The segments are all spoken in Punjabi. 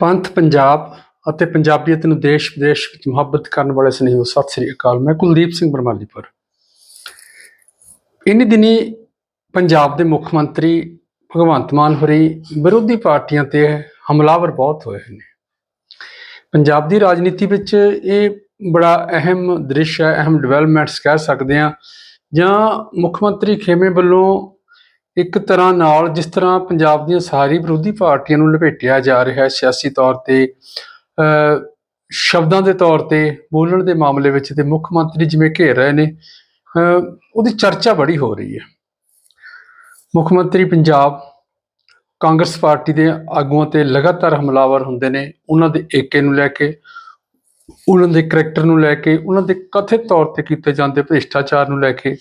ਪੰਥ ਪੰਜਾਬ ਅਤੇ ਪੰਜਾਬੀਅਤ ਨੂੰ ਦੇਸ਼ ਵਿਦੇਸ਼ ਵਿੱਚ ਮੁਹੱਬਤ ਕਰਨ ਵਾਲੇ ਸਨੇਹੀਓ ਸਤਿ ਸ੍ਰੀ ਅਕਾਲ। ਮੈਂ ਕੁਲਦੀਪ ਸਿੰਘ ਬਰਮਾਲੀਪੁਰ ਇਨੀ ਦਿਨੀ ਪੰਜਾਬ ਦੇ ਮੁੱਖ ਮੰਤਰੀ ਭਗਵੰਤ ਮਾਨ ਹੋਰੀ ਵਿਰੋਧੀ ਪਾਰਟੀਆਂ ਤੇ ਹਮਲਾਵਰ ਬਹੁਤ ਹੋਏ ਨੇ। ਪੰਜਾਬ ਦੀ ਰਾਜਨੀਤੀ ਵਿੱਚ ਇਹ ਬੜਾ ਅਹਿਮ ਦ੍ਰਿਸ਼ ਹੈ, ਅਹਿਮ ਡਿਵੈਲਪਮੈਂਟਸ ਕਹਿ ਸਕਦੇ ਆ ਜਾਂ ਮੁੱਖ ਮੰਤਰੀ ਖੇਮੇ ਵੱਲੋਂ ਇੱਕ ਤਰ੍ਹਾਂ ਨਾਲ ਜਿਸ ਤਰ੍ਹਾਂ ਪੰਜਾਬ ਦੀਆਂ ਸਾਰੀ ਵਿਰੋਧੀ ਪਾਰਟੀਆਂ ਨੂੰ ਲਪੇਟਿਆ ਜਾ ਰਿਹਾ ਹੈ ਸਿਆਸੀ ਤੌਰ ਤੇ ਸ਼ਬਦਾਂ ਦੇ ਤੌਰ ਤੇ, ਬੋਲਣ ਦੇ ਮਾਮਲੇ ਵਿੱਚ ਤੇ ਮੁੱਖ ਮੰਤਰੀ ਜਿਵੇਂ ਘੇਰ ਰਹੇ ਨੇ ਉਹਦੀ ਚਰਚਾ ਬੜੀ ਹੋ ਰਹੀ ਹੈ। ਮੁੱਖ ਮੰਤਰੀ ਪੰਜਾਬ ਕਾਂਗਰਸ ਪਾਰਟੀ ਦੇ ਆਗੂਆਂ ਤੇ ਲਗਾਤਾਰ ਹਮਲਾਵਰ ਹੁੰਦੇ ਨੇ, ਉਹਨਾਂ ਦੇ ਏਕੇ ਨੂੰ ਲੈ ਕੇ, ਉਹਨਾਂ ਦੇ ਕਰੈਕਟਰ ਨੂੰ ਲੈ ਕੇ, ਉਹਨਾਂ ਦੇ ਕਥਿਤ ਤੌਰ ਤੇ ਕੀਤੇ ਜਾਂਦੇ ਭ੍ਰਿਸ਼ਟਾਚਾਰ ਨੂੰ ਲੈ ਕੇ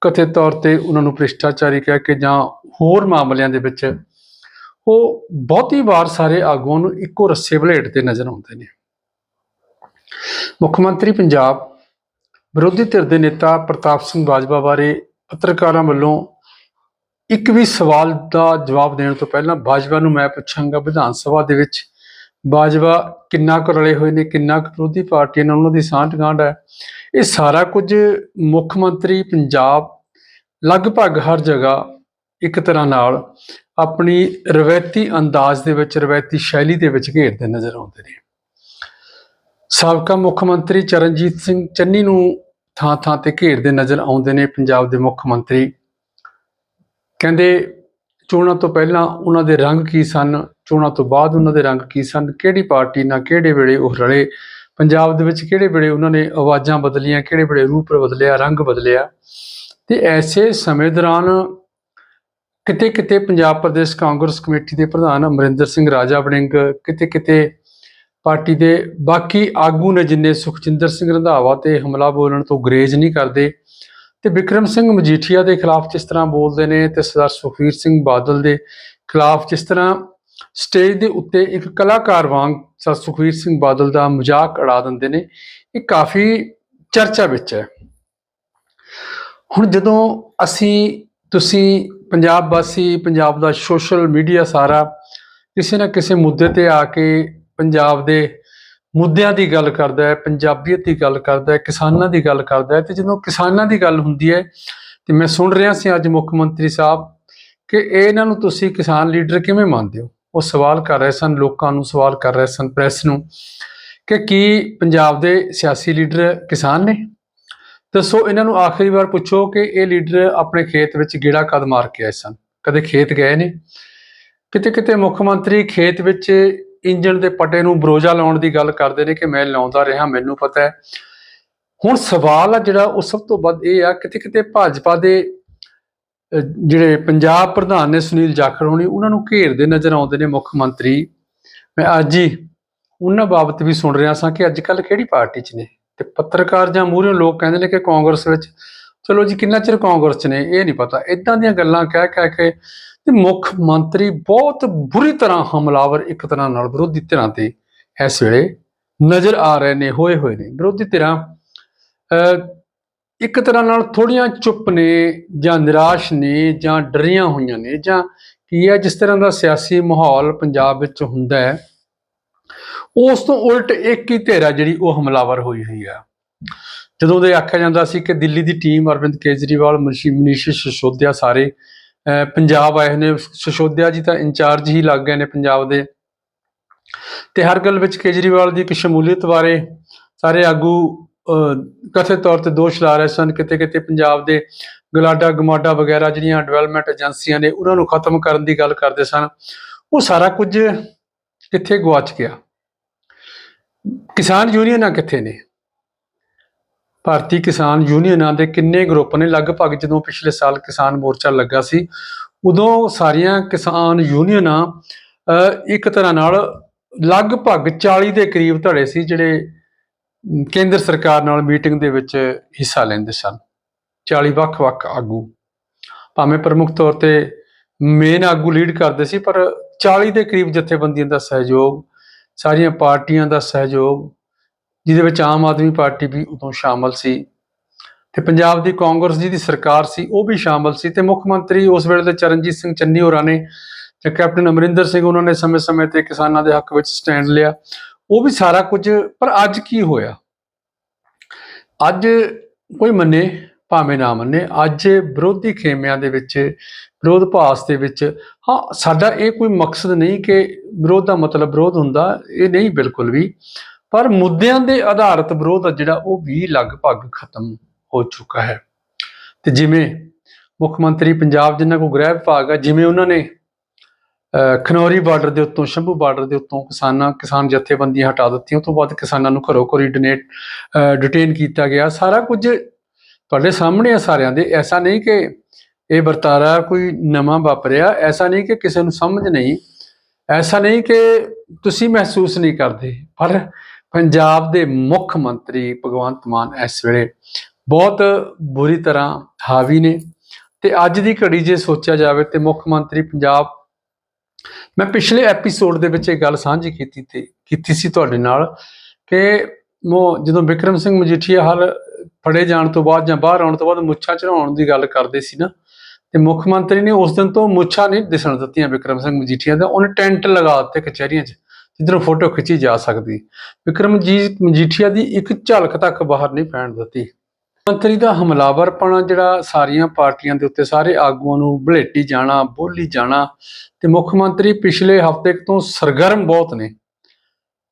ਕਥਿਤ ਤੌਰ ਤੇ ਉਹਨਾਂ ਨੂੰ ਭ੍ਰਿਸ਼ਟਾਚਾਰੀ ਕਹਿ ਕੇ ਜਾਂ ਹੋਰ ਮਾਮਲਿਆਂ ਦੇ ਵਿੱਚ ਉਹ ਬਹੁਤੀ ਵਾਰ ਸਾਰੇ ਆਗੂਆਂ ਨੂੰ ਇੱਕੋ ਰੱਸੇ ਵਲੇਟਦੇ ਨਜ਼ਰ ਆਉਂਦੇ ਨੇ। ਮੁੱਖ ਮੰਤਰੀ ਪੰਜਾਬ ਵਿਰੋਧੀ ਧਿਰ ਦੇ ਨੇਤਾ ਪ੍ਰਤਾਪ ਸਿੰਘ ਬਾਜਵਾ ਬਾਰੇ ਪੱਤਰਕਾਰਾਂ ਵੱਲੋਂ ਇੱਕ ਵੀ ਸਵਾਲ ਦਾ ਜਵਾਬ ਦੇਣ ਤੋਂ ਪਹਿਲਾਂ ਬਾਜਵਾ ਨੂੰ ਮੈਂ ਪੁੱਛਾਂਗਾ, ਵਿਧਾਨ ਸਭਾ ਦੇ ਵਿੱਚ ਬਾਜਵਾ ਕਿੰਨਾ ਕੁ ਰਲੇ ਹੋਏ ਨੇ, ਕਿੰਨਾ ਕੁ ਵਿਰੋਧੀ ਪਾਰਟੀਆਂ ਨਾਲ ਉਹਨਾਂ ਦੀ ਸਾਂਠ ਗਾਂਢ ਹੈ। ਇਹ ਸਾਰਾ ਕੁਝ ਮੁੱਖ ਮੰਤਰੀ ਪੰਜਾਬ ਲਗਭਗ ਹਰ ਜਗ੍ਹਾ ਇੱਕ ਤਰ੍ਹਾਂ ਨਾਲ ਆਪਣੀ ਰਵਾਇਤੀ ਅੰਦਾਜ਼ ਦੇ ਵਿੱਚ, ਰਵਾਇਤੀ ਸ਼ੈਲੀ ਦੇ ਵਿੱਚ ਘੇਰਦੇ ਨਜ਼ਰ ਆਉਂਦੇ ਨੇ। ਸਾਬਕਾ ਮੁੱਖ ਮੰਤਰੀ ਚਰਨਜੀਤ ਸਿੰਘ ਚੰਨੀ ਨੂੰ ਥਾਂ ਥਾਂ ਤੇ ਘੇਰਦੇ ਨਜ਼ਰ ਆਉਂਦੇ ਨੇ ਪੰਜਾਬ ਦੇ ਮੁੱਖ ਮੰਤਰੀ। ਕਹਿੰਦੇ, ਚੋਣਾਂ ਤੋਂ ਪਹਿਲਾਂ ਉਹਨਾਂ ਦੇ ਰੰਗ ਕੀ ਸਨ? ਚੋਣਾਂ ਤੋਂ ਬਾਅਦ ਉਹਨਾਂ ਦੇ ਰੰਗ ਕੀ ਸਨ? ਕਿਹੜੀ ਪਾਰਟੀ ਨਾਲ ਕਿਹੜੇ ਵੇਲੇ ਉਹ ਰਲੇ? ਪੰਜਾਬ ਦੇ ਵਿੱਚ ਕਿਹੜੇ ਵੇਲੇ ਉਹਨਾਂ ਨੇ ਆਵਾਜ਼ਾਂ ਬਦਲੀਆਂ? ਕਿਹੜੇ ਵੇਲੇ ਰੂਪ ਬਦਲਿਆ? ਰੰਗ ਬਦਲਿਆ? ਤੇ ਐਸੇ ਸਮੇਂ ਦੌਰਾਨ ਕਿਤੇ ਕਿਤੇ ਪੰਜਾਬ ਪ੍ਰਦੇਸ਼ ਕਾਂਗਰਸ ਕਮੇਟੀ ਦੇ ਪ੍ਰਧਾਨ ਅਮਰਿੰਦਰ ਸਿੰਘ ਰਾਜਾ ਵੜਿੰਗ ਕਿਤੇ ਕਿਤੇ ਪਾਰਟੀ ਦੇ ਬਾਕੀ ਆਗੂ ਨੇ ਜਿੰਨੇ ਸੁਖਜਿੰਦਰ ਸਿੰਘ ਰੰਧਾਵਾ ਤੇ ਹਮਲਾ ਬੋਲਣ ਤੋਂ ਗਰੇਜ ਨਹੀਂ ਕਰਦੇ ਤੇ ਵਿਕਰਮ ਸਿੰਘ ਮਜੀਠੀਆ ਦੇ ਖਿਲਾਫ ਜਿਸ ਤਰ੍ਹਾਂ ਬੋਲਦੇ ਨੇ ਤੇ ਸਰਦਾਰ ਸੁਖਵੀਰ ਸਿੰਘ ਬਾਦਲ ਦੇ ਖਿਲਾਫ ਜਿਸ ਤਰ੍ਹਾਂ ਸਟੇਜ ਦੇ ਉੱਤੇ ਇੱਕ ਕਲਾਕਾਰ ਵਾਂਗ ਸਰਦਾਰ ਸੁਖਵੀਰ ਸਿੰਘ ਬਾਦਲ ਦਾ ਮਜ਼ਾਕ ਉਡਾ ਦਿੰਦੇ ਨੇ, ਇਹ ਕਾਫੀ ਚਰਚਾ ਵਿੱਚ ਹੈ। ਹੁਣ ਜਦੋਂ ਅਸੀਂ, ਤੁਸੀਂ ਪੰਜਾਬ ਵਾਸੀ, ਪੰਜਾਬ ਦਾ ਸੋਸ਼ਲ ਮੀਡੀਆ ਸਾਰਾ ਕਿਸੇ ਨਾ ਕਿਸੇ ਮੁੱਦੇ ਤੇ ਆ ਕੇ ਪੰਜਾਬ ਦੇ ਮੁੱਦਿਆਂ ਦੀ ਗੱਲ ਕਰਦਾ ਹੈ, ਪੰਜਾਬੀਅਤ ਦੀ ਗੱਲ ਕਰਦਾ ਹੈ, ਕਿਸਾਨਾਂ ਦੀ ਗੱਲ ਕਰਦਾ ਹੈ, ਤੇ ਜਦੋਂ ਕਿਸਾਨਾਂ ਦੀ ਗੱਲ ਹੁੰਦੀ ਹੈ, ਤੇ ਮੈਂ ਸੁਣ ਰਿਹਾ ਸੀ ਅੱਜ ਮੁੱਖ ਮੰਤਰੀ ਸਾਹਿਬ ਕਿ ਇਹਨਾਂ ਨੂੰ ਤੁਸੀਂ ਕਿਸਾਨ ਲੀਡਰ ਕਿਵੇਂ ਮੰਨਦੇ ਹੋ? ਉਹ ਸਵਾਲ ਕਰ ਰਹੇ ਸਨ, ਲੋਕਾਂ ਨੂੰ ਸਵਾਲ ਕਰ ਰਹੇ ਸਨ ਪ੍ਰੈਸ ਨੂੰ ਕਿ ਕੀ ਪੰਜਾਬ ਦੇ ਸਿਆਸੀ ਲੀਡਰ ਕਿਸਾਨ ਨੇ? ਦੱਸੋ, ਇਹਨਾਂ ਨੂੰ ਆਖਰੀ ਵਾਰ ਪੁੱਛੋ ਕਿ ਇਹ ਲੀਡਰ ਆਪਣੇ ਖੇਤ ਵਿੱਚ ਗੇੜਾ ਕਦ ਮਾਰ ਕੇ ਆਏ ਸਨ? ਕਦੇ ਖੇਤ ਗਏ ਨੇ? ਕਿਤੇ ਕਿਤੇ ਮੁੱਖ ਮੰਤਰੀ ਖੇਤ ਵਿੱਚ ਇੰਜਣ ਦੇ ਪੱਟੇ ਨੂੰ ਬਰੋਜਾ ਲਾਉਣ ਦੀ ਗੱਲ ਕਰਦੇ ਨੇ ਕਿ ਮੈਂ ਲਾਉਂਦਾ ਰਿਹਾ, ਮੈਨੂੰ ਪਤਾ ਹੈ। ਹੁਣ ਸਵਾਲ ਆ ਜਿਹੜਾ, ਉਹ ਸਭ ਤੋਂ ਵੱਧ ਇਹ ਆ, ਕਿਤੇ ਕਿਤੇ ਭਾਜਪਾ ਦੇ ਜਿਹੜੇ ਪੰਜਾਬ ਪ੍ਰਧਾਨ ਨੇ ਸੁਨੀਲ ਜਾਖੜ ਹੋਣੀ, ਉਹਨਾਂ ਨੂੰ ਘੇਰਦੇ ਨਜ਼ਰ ਆਉਂਦੇ ਨੇ ਮੁੱਖ ਮੰਤਰੀ। ਮੈਂ ਅੱਜ ਹੀ ਉਹਨਾਂ ਬਾਬਤ ਵੀ ਸੁਣ ਰਿਹਾ ਸਾਂ ਕਿ ਅੱਜ ਕੱਲ ਕਿਹੜੀ ਪਾਰਟੀ 'ਚ ਨੇ? ਤੇ ਪੱਤਰਕਾਰ ਜਾਂ ਮੂਹਰੇ ਲੋਕ ਕਹਿੰਦੇ ਨੇ ਕਿ ਕਾਂਗਰਸ ਵਿੱਚ ਚਲੋ ਜੀ ਕਿੰਨਾ ਚਿਰ ਕਾਂਗਰਸ 'ਚ ਨੇ ਇਹ ਨਹੀਂ ਪਤਾ। ਇਦਾਂ ਦੀਆਂ ਗੱਲਾਂ ਕਹਿ ਕਹਿ ਕੇ ਤੇ ਮੁੱਖ ਮੰਤਰੀ ਬਹੁਤ ਬੁਰੀ ਤਰ੍ਹਾਂ ਹਮਲਾਵਰ ਇੱਕ ਤਰ੍ਹਾਂ ਨਾਲ ਵਿਰੋਧੀ ਧਿਰਾਂ ਤੇ ਇਸ ਵੇਲੇ ਨਜ਼ਰ ਆ ਰਹੇ ਨੇ ਹੋਏ ਹੋਏ ਨੇ। ਵਿਰੋਧੀ ਧਿਰਾਂ ਅਹ, ਇੱਕ ਤਰ੍ਹਾਂ ਨਾਲ ਥੋੜੀਆਂ ਚੁੱਪ ਨੇ ਜਾਂ ਨਿਰਾਸ਼ ਨੇ ਜਾਂ ਡਰੀਆਂ ਹੋਈਆਂ ਨੇ ਜਾਂ ਕੀ ਹੈ ਜਿਸ ਤਰ੍ਹਾਂ ਦਾ ਸਿਆਸੀ ਮਾਹੌਲ ਪੰਜਾਬ ਵਿੱਚ ਹੁੰਦਾ ਹੈ ਉਸ ਤੋਂ ਉਲਟ ਇੱਕ ਹੀ ਧਿਰ ਜਿਹੜੀ ਉਹ ਹਮਲਾਵਰ ਹੋਈ ਹੋਈ ਆ। ਜਦੋਂ ਦੇ ਆਖਿਆ ਜਾਂਦਾ ਸੀ ਕਿ ਦਿੱਲੀ ਦੀ ਟੀਮ ਅਰਵਿੰਦ ਕੇਜਰੀਵਾਲ, ਮਨੀਸ਼ ਮਨੀਸ਼ ਸਿਸੋਦੀਆ ਸਾਰੇ ਪੰਜਾਬ ਆਏ ਨੇ। ਸਿਸੋਦੀਆ ਜੀ ਤਾਂ ਇੰਚਾਰਜ ਹੀ ਲੱਗ ਗਏ ਨੇ ਪੰਜਾਬ ਦੇ। ਤੇ ਹਰ ਗੱਲ ਵਿੱਚ ਕੇਜਰੀਵਾਲ ਦੀ ਇੱਕ ਸ਼ਮੂਲੀਅਤ ਬਾਰੇ ਸਾਰੇ ਆਗੂ ਕਥਿਤ ਤੌਰ ਤੇ ਦੋਸ਼ ਲਾ ਰਹੇ ਸਨ। ਕਿਤੇ ਕਿਤੇ ਪੰਜਾਬ ਦੇ ਗਲਾਡਾ, ਗਮਾਡਾ ਵਗੈਰਾ ਜਿਹੜੀਆਂ ਡਿਵੈਲਪਮੈਂਟ ਏਜੰਸੀਆਂ ਨੇ, ਉਹਨਾਂ ਨੂੰ ਖਤਮ ਕਰਨ ਦੀ ਗੱਲ ਕਰਦੇ ਸਨ। ਉਹ ਸਾਰਾ ਕੁਝ ਕਿੱਥੇ ਗਵਾਚ ਗਿਆ? ਕਿਸਾਨ ਯੂਨੀਅਨਾਂ ਕਿੱਥੇ ਨੇ? ਭਾਰਤੀ ਕਿਸਾਨ ਯੂਨੀਅਨਾਂ ਦੇ ਕਿੰਨੇ ਗਰੁੱਪ ਨੇ? ਲਗਭਗ ਜਦੋਂ ਪਿਛਲੇ ਸਾਲ ਕਿਸਾਨ ਮੋਰਚਾ ਲੱਗਾ ਸੀ, ਉਦੋਂ ਸਾਰੀਆਂ ਕਿਸਾਨ ਯੂਨੀਅਨਾਂ ਇੱਕ ਤਰ੍ਹਾਂ ਨਾਲ ਲਗਭਗ 40 ਦੇ ਕਰੀਬ ਧੜੇ ਸੀ, ਜਿਹੜੇ ਕੇਂਦਰ ਸਰਕਾਰ ਨਾਲ ਮੀਟਿੰਗ ਦੇ ਵਿੱਚ ਹਿੱਸਾ ਲੈਂਦੇ ਸਨ। 40 ਵੱਖ-ਵੱਖ ਆਗੂ। ਭਾਵੇਂ ਪ੍ਰਮੁੱਖ ਤੌਰ ਤੇ ਮੇਨ ਆਗੂ ਲੀਡ ਕਰਦੇ ਸੀ, ਪਰ 40 ਦੇ ਕਰੀਬ ਜਥੇਬੰਦੀਆਂ ਦਾ ਸਹਿਯੋਗ ਸਾਰੀਆਂ ਪਾਰਟੀਆਂ ਦਾ ਸਹਿਯੋਗ, ਜਿਹਦੇ ਵਿੱਚ ਆਮ ਆਦਮੀ ਪਾਰਟੀ ਵੀ ਉਦੋਂ ਸ਼ਾਮਲ ਸੀ ਤੇ ਪੰਜਾਬ ਦੀ ਕਾਂਗਰਸ ਜੀ ਦੀ ਸਰਕਾਰ ਸੀ, ਉਹ ਵੀ ਸ਼ਾਮਲ ਸੀ ਤੇ ਮੁੱਖ ਮੰਤਰੀ ਉਸ ਵੇਲੇ ਦੇ ਚਰਨਜੀਤ ਸਿੰਘ ਚੰਨੀ ਹੋਰਾਂ ਨੇ ਤੇ ਕੈਪਟਨ ਅਮਰਿੰਦਰ ਸਿੰਘ ਉਹਨਾਂ ਨੇ ਸਮੇਂ-ਸਮੇਂ ਤੇ ਕਿਸਾਨਾਂ ਦੇ ਹੱਕ ਵਿੱਚ ਸਟੈਂਡ ਲਿਆ। ਉਹ ਵੀ ਸਾਰਾ ਕੁਝ, ਪਰ ਅੱਜ ਕੀ ਹੋਇਆ? ਅੱਜ ਕੋਈ ਮੰਨੇ ਭਾਵੇਂ ਨਾ ਮੰਨੇ ਅੱਜ ਵਿਰੋਧੀ ਖੇਮਿਆਂ ਦੇ ਵਿੱਚ ਵਿਰੋਧ ਭਾਸ ਦੇ ਵਿੱਚ ਹਾਂ ਸਾਡਾ ਇਹ ਕੋਈ ਮਕਸਦ ਨਹੀਂ ਕਿ ਵਿਰੋਧ ਦਾ ਮਤਲਬ ਵਿਰੋਧ ਹੁੰਦਾ ਇਹ ਨਹੀਂ ਬਿਲਕੁਲ ਵੀ ਪਰ ਮੁੱਦਿਆਂ ਦੇ ਆਧਾਰਿਤ ਵਿਰੋਧ ਆ ਜਿਹੜਾ ਉਹ ਵੀ ਲਗਭਗ ਖਤਮ ਹੋ ਚੁੱਕਾ ਹੈ। ਤੇ ਜਿਵੇਂ ਮੁੱਖ ਮੰਤਰੀ ਪੰਜਾਬ ਜਿਨ੍ਹਾਂ ਕੋ ਗ੍ਰਹਿ ਵਿਭਾਗ ਆ ਜਿਵੇਂ ਉਹਨਾਂ ਨੇ ਅਹ, ਖਨੌਰੀ ਬਾਰਡਰ ਦੇ ਉੱਤੋਂ ਸ਼ੰਭੂ ਬਾਰਡਰ ਦੇ ਉੱਤੋਂ ਕਿਸਾਨਾਂ ਕਿਸਾਨ ਜਥੇਬੰਦੀਆਂ ਹਟਾ ਦਿੱਤੀਆਂ ਉਸ ਤੋਂ ਬਾਅਦ ਕਿਸਾਨਾਂ ਨੂੰ ਘਰੋ ਘਰੀ ਡਿਨੇਟ ਡਿਟੇਨ ਕੀਤਾ ਗਿਆ। ਸਾਰਾ ਕੁਝ ਤੁਹਾਡੇ ਸਾਹਮਣੇ ਆ ਸਾਰਿਆਂ ਦੇ, ਐਸਾ ਨਹੀਂ ਕਿ ਇਹ ਵਰਤਾਰਾ ਕੋਈ ਨਵਾਂ ਵਾਪਰਿਆ, ਐਸਾ ਨਹੀਂ ਕਿ ਕਿਸੇ ਨੂੰ ਸਮਝ ਨਹੀਂ, ਐਸਾ ਨਹੀਂ ਕਿ ਤੁਸੀਂ ਮਹਿਸੂਸ ਨਹੀਂ ਕਰਦੇ, ਪਰ ਪੰਜਾਬ ਦੇ ਮੁੱਖ ਮੰਤਰੀ ਭਗਵੰਤ ਮਾਨ ਇਸ ਵੇਲੇ ਬਹੁਤ ਬੁਰੀ ਤਰ੍ਹਾਂ ਹਾਵੀ ਨੇ ਤੇ ਅੱਜ ਦੀ ਘੜੀ ਜੇ ਸੋਚਿਆ ਜਾਵੇ ਤੇ ਮੁੱਖ ਮੰਤਰੀ ਪੰਜਾਬ, ਮੈਂ ਪਿਛਲੇ ਐਪੀਸੋਡ ਦੇ ਵਿੱਚ ਇਹ ਗੱਲ ਸਾਂਝੀ ਕੀਤੀ ਤੇ ਕੀਤੀ ਸੀ ਤੁਹਾਡੇ ਨਾਲ ਕਿ ਮੋ ਜਦੋਂ ਵਿਕਰਮ ਸਿੰਘ ਮਜੀਠੀਆ ਹਲ ਫੜੇ ਜਾਣ ਤੋਂ ਬਾਅਦ ਜਾਂ ਬਾਹਰ ਆਉਣ ਤੋਂ ਬਾਅਦ ਮੁੱਛਾਂ ਚੜਾਉਣ ਦੀ ਗੱਲ ਕਰਦੇ ਸੀ ਨਾ, ਤੇ ਮੁੱਖ ਮੰਤਰੀ ਨੇ ਉਸ ਦਿਨ ਤੋਂ ਮੁੱਛਾਂ ਨਹੀਂ ਦਿਸਣ ਦਿੱਤੀਆਂ ਵਿਕਰਮ ਸਿੰਘ ਮਜੀਠੀਆ ਦਾ, ਉਹਨੇ ਟੈਂਟ ਲਗਾ ਦਿੱਤੇ ਕਚਹਿਰੀਆਂ 'ਚ, ਜਿੱਧਰੋਂ ਫੋਟੋ ਖਿੱਚੀ ਜਾ ਸਕਦੀ। ਵਿਕਰਮਜੀਤ ਮਜੀਠੀਆ ਦੀ ਇੱਕ ਝਲਕ ਤੱਕ ਬਾਹਰ ਨਹੀਂ ਪੈਣ ਦਿੱਤੀ। ਮੰਤਰੀ ਦਾ ਹਮਲਾਵਰਪਣਾ, ਜਿਹੜਾ ਸਾਰੀਆਂ ਪਾਰਟੀਆਂ ਦੇ ਉੱਤੇ ਸਾਰੇ ਆਗੂਆਂ ਨੂੰ ਬਲੇਟੀ ਜਾਣਾ, ਬੋਲੀ ਜਾਣਾ, ਤੇ ਮੁੱਖ ਮੰਤਰੀ ਪਿਛਲੇ ਹਫ਼ਤੇ ਤੋਂ ਸਰਗਰਮ ਬਹੁਤ ਨੇ।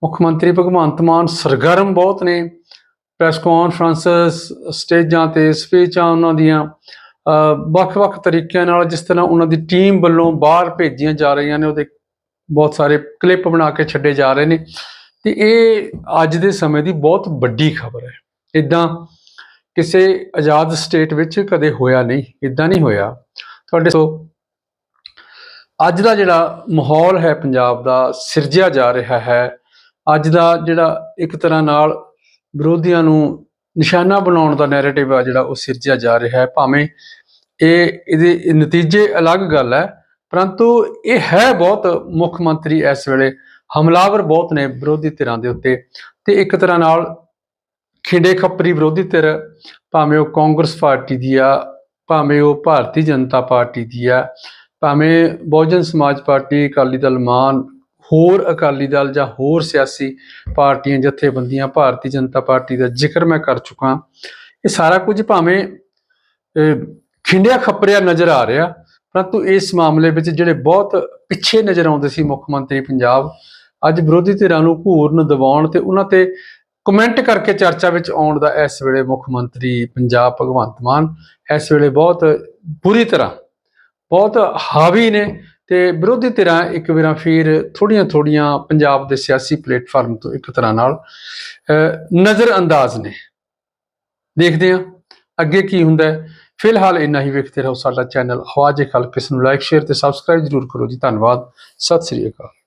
ਮੁੱਖ ਮੰਤਰੀ ਭਗਵੰਤ ਮਾਨ ਸਰਗਰਮ ਬਹੁਤ ਨੇ। ਪ੍ਰੈਸ ਕਾਨਫਰੰਸਸ ਸਟੇਜਾਂ ਤੇ ਸਪੀਚਾਂ ਉਹਨਾਂ ਦੀਆਂ ਵੱਖ-ਵੱਖ ਤਰੀਕਿਆਂ ਨਾਲ ਜਿਸ ਤਰ੍ਹਾਂ ਉਹਨਾਂ ਦੀ ਟੀਮ ਵੱਲੋਂ ਬਾਹਰ ਭੇਜੀਆਂ ਜਾ ਰਹੀਆਂ ਨੇ, ਉਹਦੇ ਬਹੁਤ ਸਾਰੇ ਕਲਿੱਪ ਬਣਾ ਕੇ ਛੱਡੇ ਜਾ ਰਹੇ ਨੇ। ਤੇ ਇਹ ਅੱਜ ਦੇ ਸਮੇਂ ਦੀ ਬਹੁਤ ਵੱਡੀ ਖਬਰ ਹੈ। ਇਦਾਂ ਕਿਸੇ ਆਜ਼ਾਦ ਸਟੇਟ ਵਿੱਚ ਕਦੇ ਹੋਇਆ ਨਹੀਂ ਇਦਾਂ ਨਹੀਂ ਹੋਇਆ। ਤੁਹਾਡੇ ਸੋ ਅੱਜ ਦਾ ਜਿਹੜਾ ਮਾਹੌਲ ਹੈ ਪੰਜਾਬ ਦਾ, ਸਿਰਜਿਆ ਜਾ ਰਿਹਾ ਹੈ। ਅੱਜ ਦਾ ਜਿਹੜਾ ਇੱਕ ਤਰ੍ਹਾਂ ਨਾਲ ਵਿਰੋਧੀਆਂ ਨੂੰ ਨਿਸ਼ਾਨਾ ਬਣਾਉਣ ਦਾ ਨੈਰੇਟਿਵ ਆ ਜਿਹੜਾ ਉਹ ਸਿਰਜਿਆ ਜਾ ਰਿਹਾ ਹੈ। ਭਾਵੇਂ ਇਹ, ਇਹਦੇ ਨਤੀਜੇ ਅਲੱਗ ਗੱਲ ਹੈ, ਪਰੰਤੂ ਇਹ ਹੈ ਬਹੁਤ ਮੁੱਖ ਮੰਤਰੀ ਇਸ ਵੇਲੇ। ਹਮਲਾਵਰ ਬਹੁਤ ਨੇ ਵਿਰੋਧੀ ਧਿਰਾਂ ਦੇ ਉੱਤੇ। ਤੇ ਇੱਕ ਤਰ੍ਹਾਂ ਨਾਲ ਖਿੰਡੇ ਖੱਪਰੀ ਵਿਰੋਧੀ ਧਿਰ, ਭਾਵੇਂ ਉਹ ਕਾਂਗਰਸ ਪਾਰਟੀ ਦੀ ਆ, ਭਾਵੇਂ ਉਹ ਭਾਰਤੀ ਜਨਤਾ ਪਾਰਟੀ ਦੀ ਆ, ਭਾਵੇਂ ਬਹੁਜਨ ਸਮਾਜ ਪਾਰਟੀ, ਅਕਾਲੀ ਦਲ, ਮਾਨ ਹੋਰ ਅਕਾਲੀ ਦਲ ਜਾਂ ਹੋਰ ਸਿਆਸੀ ਪਾਰਟੀਆਂ, ਜਥੇਬੰਦੀਆਂ, ਭਾਰਤੀ ਜਨਤਾ ਪਾਰਟੀ ਦਾ ਜ਼ਿਕਰ ਮੈਂ ਕਰ ਚੁੱਕਾ। ਇਹ ਸਾਰਾ ਕੁਝ ਭਾਵੇਂ ਖਿੰਡਿਆ ਖੱਪਰਿਆ ਨਜ਼ਰ ਆ ਰਿਹਾ, ਪਰੰਤੂ ਇਸ ਮਾਮਲੇ ਵਿੱਚ ਜਿਹੜੇ ਬਹੁਤ ਪਿੱਛੇ ਨਜ਼ਰ ਆਉਂਦੇ ਸੀ ਮੁੱਖ ਮੰਤਰੀ ਪੰਜਾਬ, ਅੱਜ ਵਿਰੋਧੀ ਧਿਰਾਂ ਨੂੰ ਘੂਰਨ ਦਿਵਾਉਣ ਤੇ ਉਹਨਾਂ ਤੇ ਕਮੈਂਟ ਕਰਕੇ ਚਰਚਾ ਵਿੱਚ ਆਉਣ ਦਾ ਇਸ ਵੇਲੇ ਮੁੱਖ ਮੰਤਰੀ ਪੰਜਾਬ ਭਗਵੰਤ ਮਾਨ ਇਸ ਵੇਲੇ ਬਹੁਤ ਬੁਰੀ ਤਰ੍ਹਾਂ, ਬਹੁਤ ਹਾਵੀ ਨੇ ਤੇ ਵਿਰੋਧੀ ਧਿਰਾਂ ਇੱਕ ਵਾਰਾਂ ਫਿਰ ਥੋੜੀਆਂ ਥੋੜੀਆਂ ਪੰਜਾਬ ਦੇ ਸਿਆਸੀ ਪਲੇਟਫਾਰਮ ਤੋਂ ਇੱਕ ਤਰ੍ਹਾਂ ਨਾਲ ਅਹ, ਨਜ਼ਰ ਅੰਦਾਜ਼ ਨੇ। ਦੇਖਦੇ ਹਾਂ ਅੱਗੇ ਕੀ ਹੁੰਦਾ ਹੈ। ਫਿਲਹਾਲ ਇੰਨਾ ਹੀ ਵੇਖਦੇ ਰਹੋ ਸਾਡਾ ਚੈਨਲ ਆਵਾਜ਼ ਖਲਕ ਇਸ ਨੂੰ ਲਾਈਕ ਸ਼ੇਅਰ ਤੇ ਸਬਸਕ੍ਰਾਈਬ ਜਰੂਰ ਕਰੋ ਜੀ। ਧੰਨਵਾਦ। ਸਤਿ ਸ੍ਰੀ ਅਕਾਲ।